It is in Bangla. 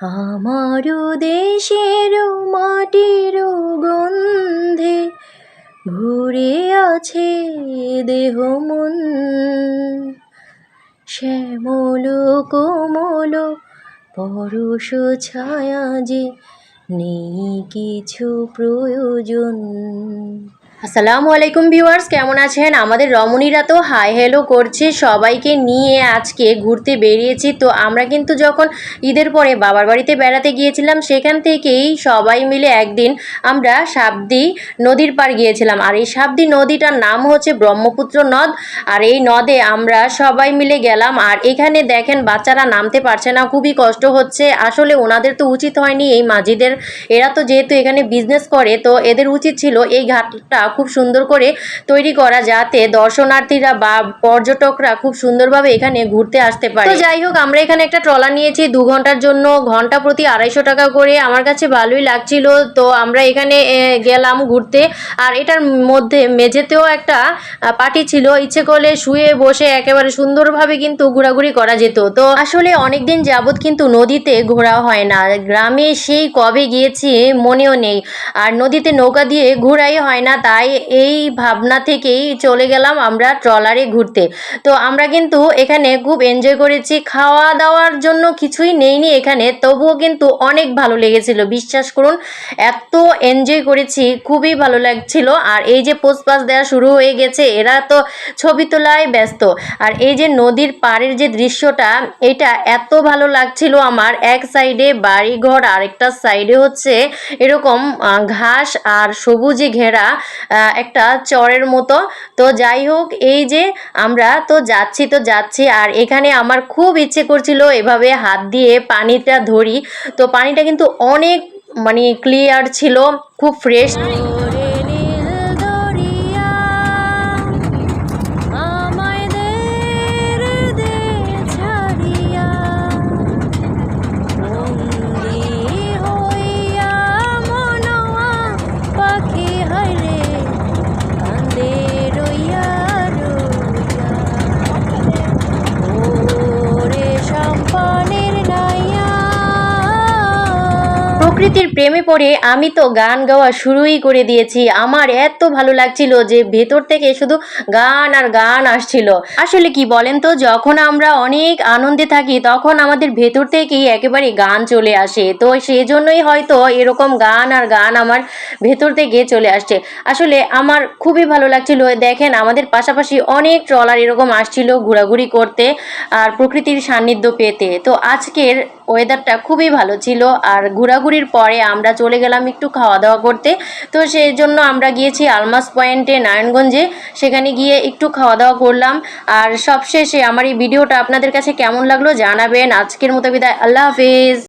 আমারও দেশের মাটির গন্ধে ভরে আছে দেহ মন শ্যামল কোমল, পরশ ছায়া যে নেই কিছু প্রয়োজন। আসসালামু আলাইকুম ভিউয়ার্স, কেমন আছেন? আমাদের রমণীরা তো হাই হ্যালো করছে, সবাইকে নিয়ে আজকে ঘুরতে বেরিয়েছি। তো আমরা কিন্তু যখন ঈদের পরে বাবার বাড়িতে বেড়াতে গিয়েছিলাম, সেখান থেকেই সবাই মিলে একদিন আমরা সাবদি নদীর পার গিয়েছিলাম। আর এই সাবদি নদীটার নাম হচ্ছে ব্রহ্মপুত্র নদ। আর এই নদে আমরা সবাই মিলে গেলাম। আর এখানে দেখেন, বাচ্চারা নামতে পারছে না, খুবই কষ্ট হচ্ছে। আসলে ওনাদের তো উচিত হয়নি এই মাঝিদের। এরা তো যেহেতু এখানে বিজনেস করে, তো এদের উচিত ছিল এই ঘাটটা খুব সুন্দর করে তৈরি করা যাতে দর্শনার্থীরা বা পর্যটকরা খুব সুন্দরভাবে এখানে ঘুরতে আসতে পারে। তো যাই হোক, আমরা এখানে একটা ট্রলার নিয়েছি, দু ঘণ্টার জন্য, ঘণ্টা প্রতি আড়াইশো টাকা করে। আমার কাছে ভালোই লাগছিল, তো আমরা এখানে গেলাম ঘুরতে। আর এটার মধ্যে মেঝেতেও একটা পার্টি ছিল, ইচ্ছে করলে শুয়ে বসে একেবারে সুন্দরভাবে কিন্তু ঘোরাঘুরি করা যেত। তো আসলে অনেক দিন যাবৎ কিন্তু নদীতে ঘোরা হয় না। গ্রামে সেই কবে গিয়েছি মনেও নেই। আর নদীতে নৌকা দিয়ে ঘোরাই হয় না তাই এই ভাবনা থেকেই চলে গেলাম আমরা ট্রলারে ঘুরতে। তো আমরা কিন্তু এখানে খুব এনজয় করেছি। খাওয়া দাওয়ার জন্য কিছুই নেইনি এখানে, তবুও কিন্তু অনেক ভালো লেগেছিল। বিশ্বাস করুন, এত এনজয় করেছি, খুবই ভালো লাগছিল। আর এই যে পোস্ট পাস দেওয়া শুরু হয়ে গেছে, এরা তো ছবি তোলায় ব্যস্ত। আর এই যে নদীর পাড়ের যে দৃশ্যটা, এটা এত ভালো লাগছিল আমার। এক সাইডে বাড়িঘর, আরেকটা সাইডে হচ্ছে এরকম ঘাস আর সবুজে ঘেরা। একটা চরের মতো। তো যাই হোক, এই যে আমরা তো যাচ্ছি তো যাচ্ছি, আর এখানে আমার খুব ইচ্ছে করছিল এভাবে হাত দিয়ে পানিটা ধরি। তো পানিটা কিন্তু অনেক মানে ক্লিয়ার ছিল, খুব ফ্রেশ প্রকৃতির প্রেমে পড়ে আমি তো গান গাওয়া শুরুই করে দিয়েছি। আমার এত ভালো লাগছিল যে ভেতর থেকে শুধু গান আর গান আসছিল। আসলে কি বলেন তো, যখন আমরা অনেক আনন্দে থাকি, তখন আমাদের ভেতর থেকেই একেবারে গান চলে আসে। তো সেই জন্যই হয়তো এরকম গান আর গান আমার ভেতর থেকে চলে আসছে। আসলে আমার খুবই ভালো লাগছিল। দেখেন, আমাদের পাশাপাশি অনেক ট্রলার এরকম আসছিল ঘোরাঘুরি করতে আর প্রকৃতির সান্নিধ্য পেতে। তো আজকের ওয়েদারটা খুবই ভালো ছিল। আর ঘোরাঘুরির পরে আমরা চলে গেলাম একটু খাওয়া দাওয়া করতে। তো সেই জন্য আমরা গিয়েছি আলমাস পয়েন্টে, নারায়ণগঞ্জে। সেখানে গিয়ে একটু খাওয়া দাওয়া করলাম। আর সবশেষে আমার এই ভিডিওটা আপনাদের কাছে কেমন লাগল জানাবেন। আজকের মতো বিদায়। আল্লাহ হাফিজ।